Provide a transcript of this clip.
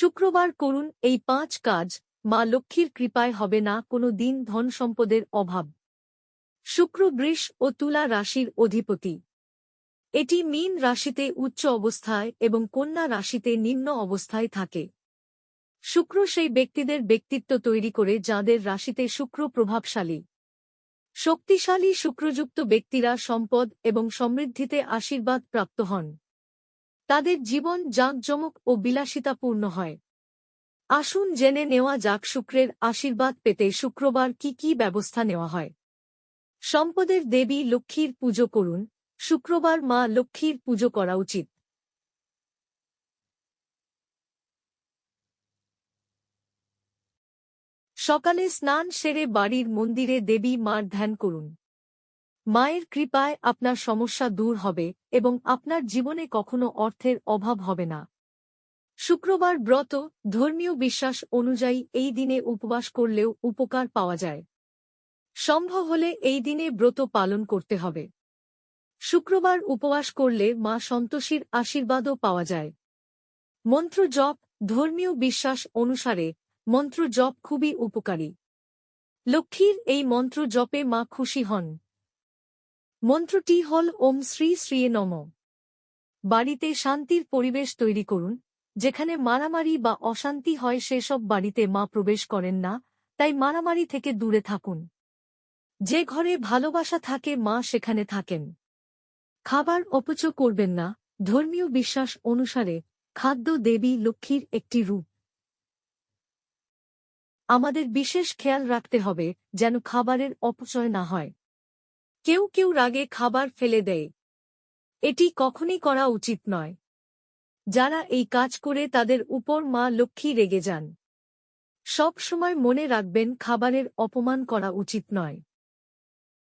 শুক্রবার করুন এই পাঁচ কাজ, মা লক্ষ্মীর কৃপায় হবে না কোনো দিন ধন সম্পদের অভাব। শুক্র বৃষ ও তুলা রাশির অধিপতি। এটি মীন রাশিতে উচ্চ অবস্থায় এবং কন্যা রাশিতে নিম্ন অবস্থায় থাকে। শুক্র সেই ব্যক্তিদের ব্যক্তিত্ব তৈরি করে যাদের রাশিতে শুক্র প্রভাবশালী। শক্তিশালী শুক্রযুক্ত ব্যক্তিরা সম্পদ এবং সমৃদ্ধিতে আশীর্বাদ প্রাপ্ত হন। তাদের জীবন জাঁকজমক ও বিলাসিতাপূর্ণ হয়। আসুন জেনে নেওয়া যাক শুক্রের আশীর্বাদ পেতে শুক্রবার কি কি ব্যবস্থা নেওয়া হয়। সম্পদের দেবী লক্ষ্মীর পুজো করুন, শুক্রবার মা লক্ষ্মীর পুজো করা উচিত। সকালে স্নান সেরে বাড়ির মন্দিরে দেবী মার ধ্যান করুন। মায়ের কৃপায় আপনার সমস্যা দূর হবে এবং আপনার জীবনে কখনো অর্থের অভাব হবে না। শুক্রবার ব্রত, ধর্মীয় বিশ্বাস অনুযায়ী এই দিনে উপবাস করলেও উপকার পাওয়া যায়। সম্ভব হলে এই দিনে ব্রত পালন করতে হবে। শুক্রবার উপবাস করলে মা সন্তোষীর আশীর্বাদও পাওয়া যায়। মন্ত্র জপ, ধর্মীয় বিশ্বাস অনুসারে মন্ত্র জপ খুবই উপকারী। লক্ষ্মীর এই মন্ত্র জপে মা খুশি হন। মন্ত্রটি হল ওম শ্রী শ্রীয়ে নম। বাড়িতে শান্তির পরিবেশ তৈরি করুন, যেখানে মারামারি বা অশান্তি হয় সেসব বাড়িতে মা প্রবেশ করেন না, তাই মারামারি থেকে দূরে থাকুন। যে ঘরে ভালোবাসা থাকে মা সেখানে থাকেন। খাবার অপচ করবেন না, ধর্মীয় বিশ্বাস অনুসারে খাদ্য দেবী লক্ষ্মীর একটি রূপ। আমাদের বিশেষ খেয়াল রাখতে হবে যেন খাবারের অপচয় না হয়। কেউ কেউ রাগে খাবার ফেলে দেয়। এটি কখনই করা উচিত নয়। যারা এই কাজ করে তাদের উপর মা লক্ষ্মী রেগে যান। সব সময় মনে রাখবেন, খাবারের অপমান করা উচিত নয়।